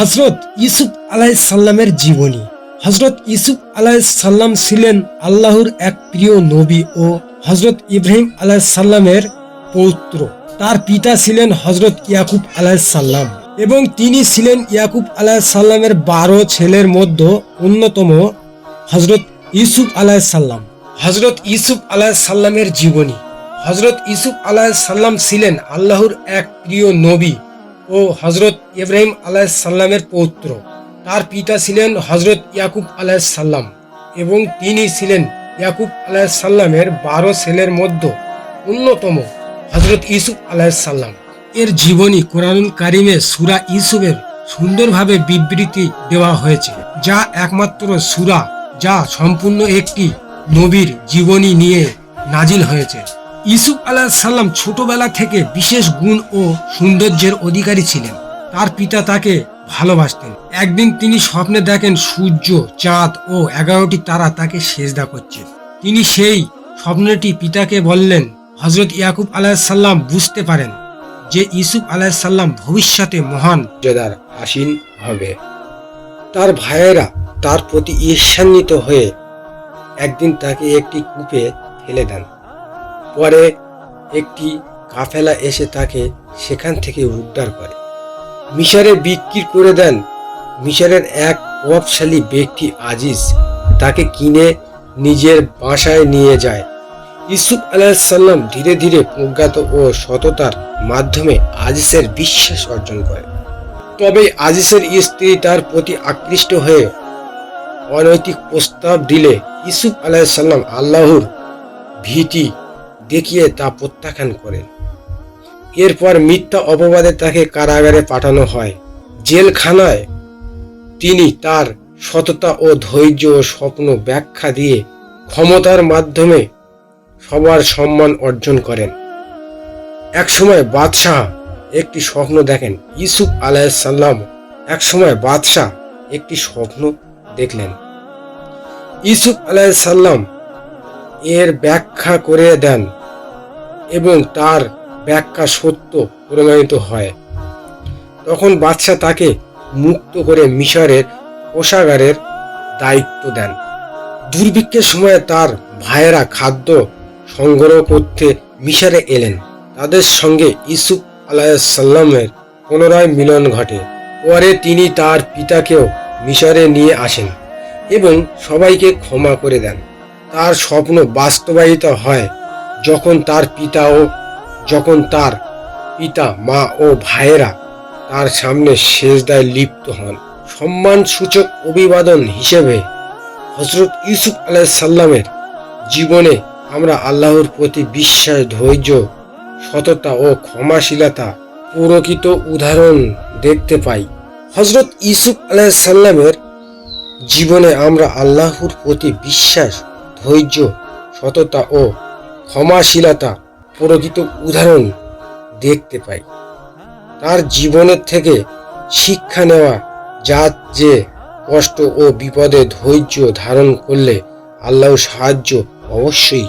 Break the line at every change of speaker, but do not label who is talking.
হজরত ইউসুফ আলাইসাল্লামের জীবনী। হজরত ইউসুফ আলাইসাল্লাম ছিলেন আল্লাহর এক প্রিয় নবী ও হজরত ইব্রাহিম আলাইসাল্লামের পৌত্র। তার পিতা ছিলেন হজরত ইয়াকুব আলাইসাল্লাম এবং তিনি ছিলেন ইয়াকুব আলাইসাল্লামের বারো ছেলের মধ্যে অন্যতম হজরত ইউসুফ আলাইসাল্লাম হজরত ইউসুফ আলাইসাল্লামের জীবনী। হজরত ইউসুফ আলাইসাল্লাম ছিলেন আল্লাহর এক প্রিয় নবী ও হজরত ইব্রাহিম আলাইসাল্লামের পৌত্র। তার পিতা ছিলেন হজরত ইয়াকুব আলাইসাল্লাম এবং তিনি ছিলেন ইয়াকুব আলাইসাল্লামের বারো ছেলের মধ্যে অন্যতম হজরত ইউসুফ আলাইসাল্লাম এর জীবনী কোরআনুল কারিমে সুরা ইউসুফের সুন্দরভাবে বিবৃতি দেওয়া হয়েছে, যা একমাত্র সুরা যা সম্পূর্ণ একটি নবীর জীবনী নিয়ে নাজিল হয়েছে। ইসুফ আলাহ সাল্লাম ছোটবেলা থেকে বিশেষ গুণ ও সৌন্দর্যের অধিকারী ছিলেন। তার পিতা তাকে ভালোবাসতেন। একদিন তিনি স্বপ্নে দেখেন সূর্য, চাঁদ ও এগারোটি তারা তাকে সেজদা করছে। তিনি সেই স্বপ্নটি পিতাকে বললেন হজরত ইয়াকুব আলাহিসাল্লাম বুঝতে পারেন যে ইসুফ আলাহিসাল্লাম ভবিষ্যতে মহান
মর্যাদার আসীন হবে। তার ভাইয়েরা তার প্রতি ঈর্ষান্বিত হয়ে একদিন তাকে একটি কূপে ফেলে দেন। পরে একটি কাফেলা এসে তাকে সেখান থেকে উদ্ধার করে। মিশরে বিক্রি করে দেন। মিশরের এক প্রভাবশালী ব্যক্তি আজিজ তাকে কিনে নিজের বাসায় নিয়ে যায়। ইসুফ আলাহিসাল্লাম ধীরে ধীরে প্রজ্ঞাত ও সততার মাধ্যমে আজিসের বিশ্বাস অর্জন করে। তবে আজিসের স্ত্রী তার প্রতি আকৃষ্ট হয়ে অনৈতিক প্রস্তাব দিলে ইসুফ আলাহিসাল্লাম আল্লাহর ভীতি দেখিয়ে তা প্রত্যাখ্যান করেন। এরপর মিথ্যা অপবাদে তাকে কারাগারে পাঠানো হয়। জেলখানায় তিনি তার সততা ও ধৈর্য ও স্বপ্ন ব্যাখ্যা দিয়ে ক্ষমতার মাধ্যমে সবার সম্মান অর্জন করেন। একসময় বাদশাহ একটি স্বপ্ন দেখেন। ইসুফ আলাইসাল্লাম একসময় বাদশাহ একটি স্বপ্ন দেখলেন। ইসুফ আলাইসাল্লাম এর ব্যাখ্যা করে দেন এবং তার ব্যাখ্যা সত্য প্রমাণিত হয়। তখন বাদশাহ তাকে মুক্ত করে মিশরের কোষাগারের দায়িত্ব দেন। দুর্ভিক্ষের সময় তার ভাইয়েরা খাদ্য সংগ্রহ করতে মিশরে এলেন। তাদের সঙ্গে ইসুফ আলাইসাল্লামের পুনরায় মিলন ঘটে। পরে তিনি তার পিতাকেও মিশরে নিয়ে আসেন এবং সবাইকে ক্ষমা করে দেন। তার স্বপ্ন বাস্তবায়িত হয় যখন তার পিতা ও যখন তার পিতা, মা ও ভাইয়েরা তার সামনে শেষদায় লিপ্ত হন, সম্মানসূচক অভিবাদন হিসেবে হজরত ইউসুফ আলাইসাল্লামের জীবনে আমরা আল্লাহর প্রতি বিশ্বাস, ধৈর্য, সততা ও ক্ষমাশীলতা প্রকৃত উদাহরণ দেখতে পাই। হজরত ইউসুফ আলাইসাল্লামের জীবনে আমরা আল্লাহর প্রতি বিশ্বাস, ধৈর্য, সততা ও ক্ষমাশীলতা প্রকৃত উদাহরণ দেখতে পাই। তার জীবনের থেকে শিক্ষা নেওয়া যা যে কষ্ট ও বিপদে ধৈর্য ধারণ করলে আল্লাহ সাহায্য অবশ্যই